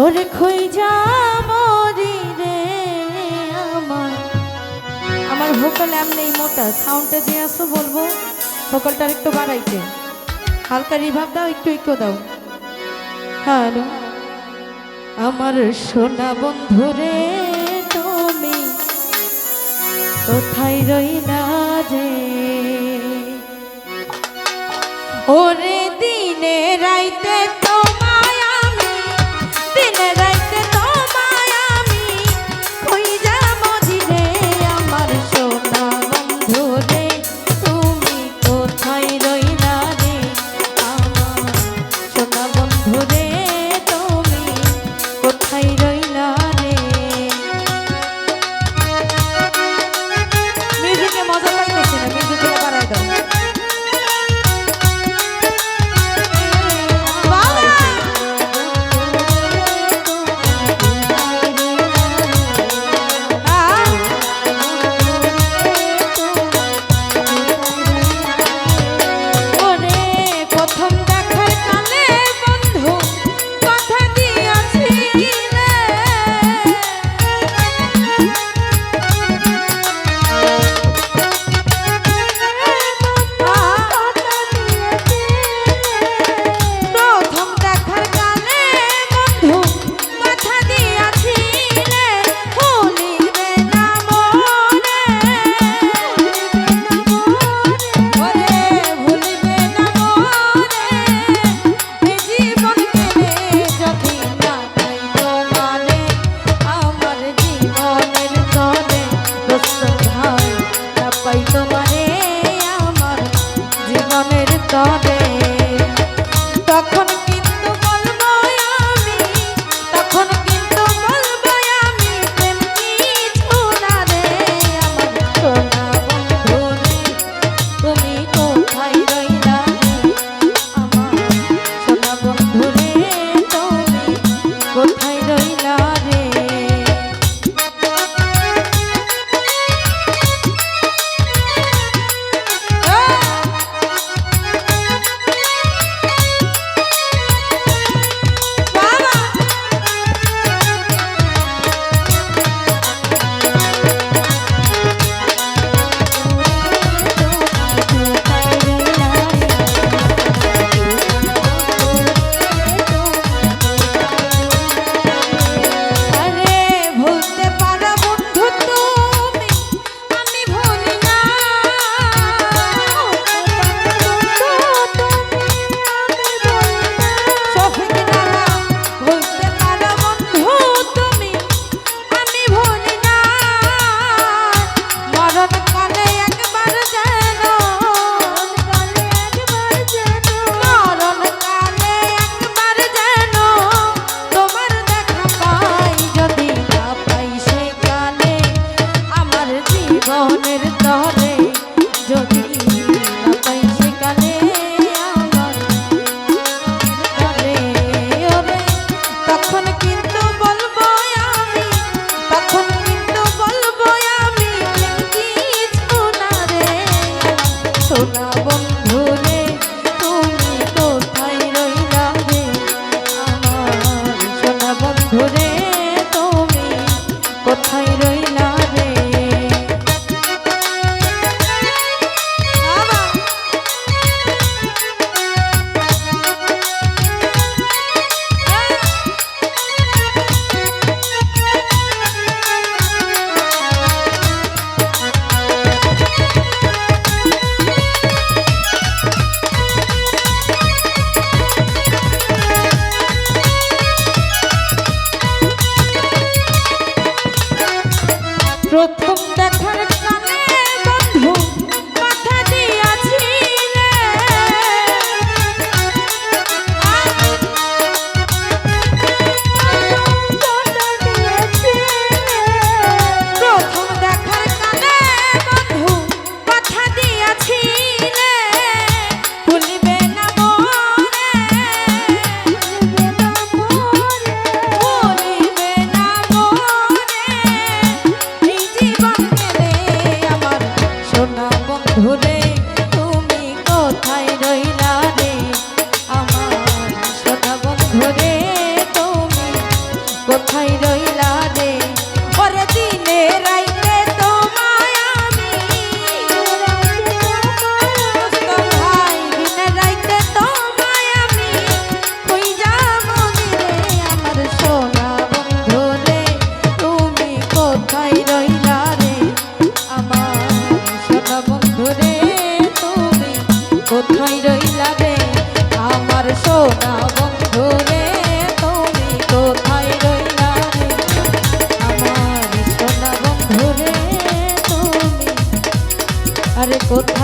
ওরে খই যা মরি রে আমার। আমার ভোকাল এমনি মোটা সাউন্ডটা যে আসো বলব, ভোকালটা একটু বাড়াইতে। হালকা রিভাব দাও, একটু একটু দাও। হ্যালো আমার সোনা বন্ধু রে, তুমি কোথায় রইলা যে? ওরে দিনে রাইতে হবে কোথায় আমার